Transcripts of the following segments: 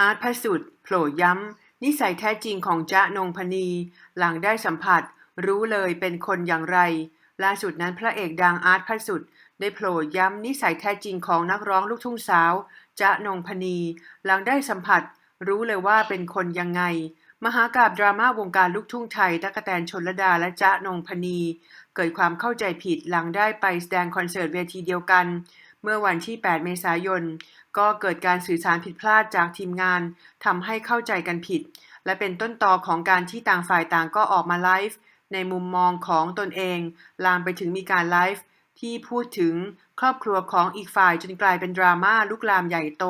อาร์ตพระสุดโผล่ย้ำ นิสัยแท้จริงของจ๊ะนงพนี หลังได้สัมผัส รู้เลยเป็นคนอย่างไร ล่าสุดนั้นพระเอกดังอาร์ตพระสุดได้โผล่ย้ำนิสัยแท้จริงของนักร้องลูกทุ่งสาวจ๊ะนงพนี หลังได้สัมผัส รู้เลยว่าเป็นคนยังไง มหากาบดราม่าวงการลูกทุ่งไทยตั๊กแตนชนลดาและจ๊ะนงพนี เกิดความเข้าใจผิดหลังได้ไปแสดงคอนเสิร์ตเวทีเดียวกัน เมื่อวันที่ 8 เมษายน ก็เกิดการสื่อสารผิดพลาดจากทีมงานทำให้เข้าใจกันผิด และเป็นต้นตอของการที่ต่างฝ่ายต่างก็ออกมาไลฟ์ในมุมมองของตนเอง ลามไปถึงมีการไลฟ์ที่พูดถึงครอบครัวของอีกฝ่ายจนกลายเป็นดราม่าลุกลามใหญ่โต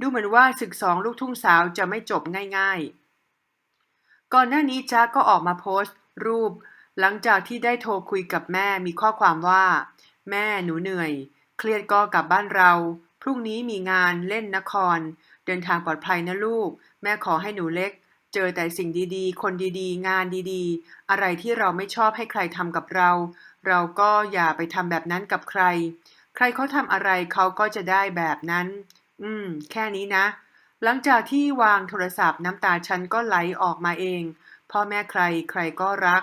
ดูเหมือนว่าศึกสองลูกทุ่งสาวจะไม่จบง่ายๆ ก่อนหน้านี้จ๊ะก็ออกมาโพสต์ รูป หลังจากที่ได้โทรคุยกับแม่มีข้อความว่า แม่หนูเหนื่อย เครียดก็กลับบ้านเรา พรุ่งนี้มีงานเล่นนคร เดินทางปลอดภัยนะลูก แม่ขอให้หนูเล็ก เจอแต่สิ่งดีๆ คนดีๆ งานดีๆ อะไรที่เราไม่ชอบให้ใครทำกับเรา เราก็อย่าไปทำแบบนั้นกับใคร ใครเขาทำอะไรเขาก็จะได้แบบนั้น อืม แค่นี้นะ หลังจากที่วางโทรศัพท์น้ำตาฉันก็ไหลออกมาเอง พ่อแม่ใครใครก็รัก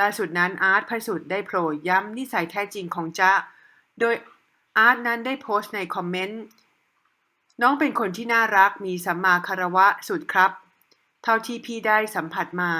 ล่าสุดนั้นอาร์ตพระสุดได้โผล่ย้ำนิสัยแท้จริงของจ๊ะ โดยอาร์ตนั้นได้โพสต์ในคอมเมนต์ น้องเป็นคนที่น่ารักมีสัมมาคารวะสุดครับ เท่าที่พี่ได้สัมผัสมา